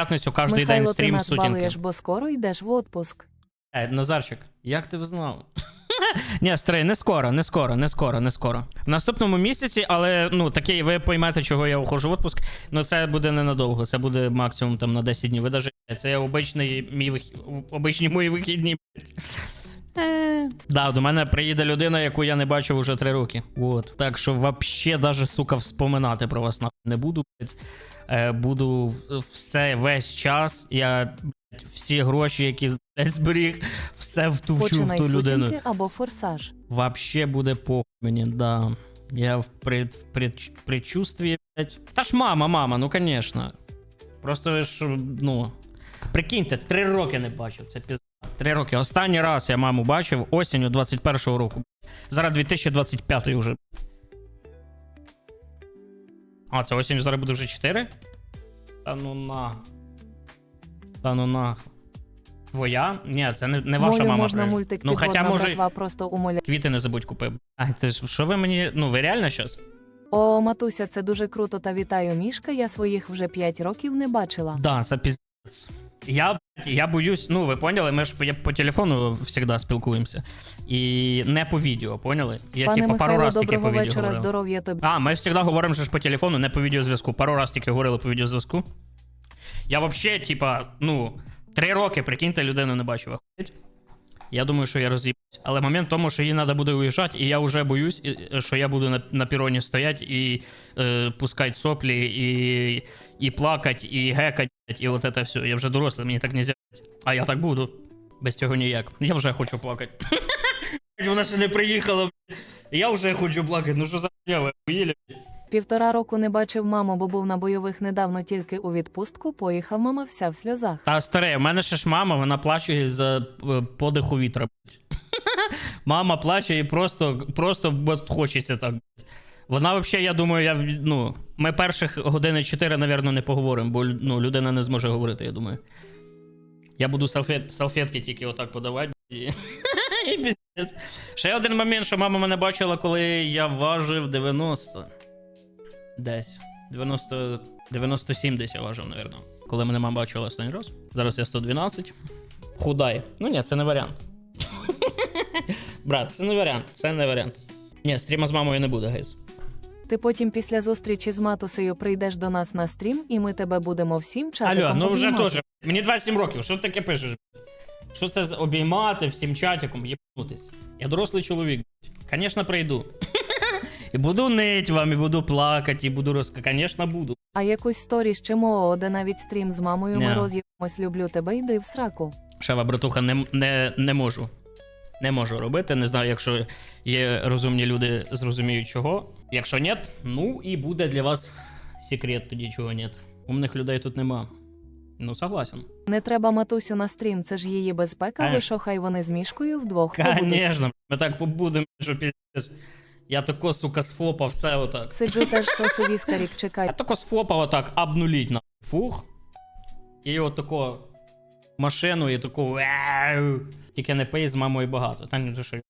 п'ятницю кожен день Михайло, ти стрім нас сутінки. балуєш, бо скоро йдеш в отпуск. Е, Назарчик, як ти знав? Ні, старий, не скоро, не скоро, не скоро, не скоро. В наступному місяці, але ну такий, ви поймете, чого я ухожу в отпуск. Ну це буде ненадовго, це буде максимум там на 10 днів. Ви даже це обичний мій вих... обичні мої вихідні. блядь. Е, Да, до мене приїде людина, яку я не бачив уже три роки. От. Так що вообще даже, сука, вспоминати про вас нахуй не буду. Блядь. Е, буду все весь час. Я блядь, всі гроші, які блядь, зберіг, все втувчу в ту людину. або форсаж. Вообще буде похуй мені, да. Я в пред, в пред, предчувствии, блядь. Та ж мама, мама, ну конечно. Просто ж, ну. Прикиньте, три роки не бачив, це пізда. Три роки. Останній раз я маму бачив осінню 21-го року. Зараз 2025 вже. А, це осінь зараз буде вже 4? Та ну на. Та ну на. Твоя? Ні, це не, не ваша Молю, мама. можна мультик ну, хоча, може, братва» просто умоляє. Квіти не забудь купив. А ти ж що ви мені. Ну, ви реально щас? О, матуся, це дуже круто та вітаю мішка. Я своїх вже 5 років не бачила. Да, це піздець. Я, я боюсь, ну ви поняли, ми ж по, по телефону завжди спілкуємося. І не по відео, поняли? Я Пане типу пару Михайло, раз тільки по відео вечора, говорив. здоров'я тобі. А, ми завжди говоримо що ж по телефону, не по відеозв'язку. Пару раз тільки говорили по відеозв'язку. Я взагалі, типа, ну, три роки, прикиньте, людину не бачив. Я думаю, що я роз'їбусь. Але момент в тому, що їй треба буде уїжджати, і я вже боюсь, що я буду на, на піроні стояти і е, пускати соплі, і, і плакати, і гекати, і от це все. Я вже дорослий, мені так не можна. А я так буду. Без цього ніяк. Я вже хочу плакати. Вона ще не приїхала. Я вже хочу плакати. Ну що за ви охуєли? Півтора року не бачив маму, бо був на бойових недавно тільки у відпустку. Поїхав мама вся в сльозах. Та старе, в мене ще ж мама, вона плаче з подиху вітра. мама плаче і просто, просто хочеться так. Вона взагалі, я думаю, я, ну, ми перших години 4, напевно, не поговоримо, бо ну, людина не зможе говорити, я думаю. Я буду салфет, салфетки тільки отак подавати. І. Ще один момент, що мама мене бачила, коли я важив 90. Десь. 90. 97 десь я важив, напевно. Коли мене мама бачила останній раз. Зараз я 112. Худай. Ну ні, це не варіант. Брат, це не варіант. Це не варіант. Ні, стріма з мамою не буде, гейс. Ти потім після зустрічі з матусею прийдеш до нас на стрім, і ми тебе будемо всім чатиком Алло, ну вже обіймати. теж. Мені 27 років, що ти таке пишеш? Що це за обіймати всім чатиком, єбнутись? Я дорослий чоловік. Звісно, прийду. І буду нить вам, і буду плакати, і буду розка. Звісно, буду. А якусь сторіс чи МОО, де навіть стрім з мамою ми роз'їмось, люблю тебе, йди в сраку. Шева, братуха, не, не, не можу. Не можу робити. Не знаю, якщо є розумні люди, зрозуміють чого. Якщо ні, ну і буде для вас секрет тоді, чого ні. Умних людей тут нема. Ну, согласен. Не треба матусю на стрім, це ж її безпека. Конечно. Ви що, хай вони з мішкою вдвох. Конечно, ми так побудемо, що піздець. Я тако, сука, сфопав все отак. Сиджу теж сосу віскарік, Я чекай. тако сфопав отак, обнуліть на фух. І от тако машину, і таку. Тільки не пей з мамою багато. Там що.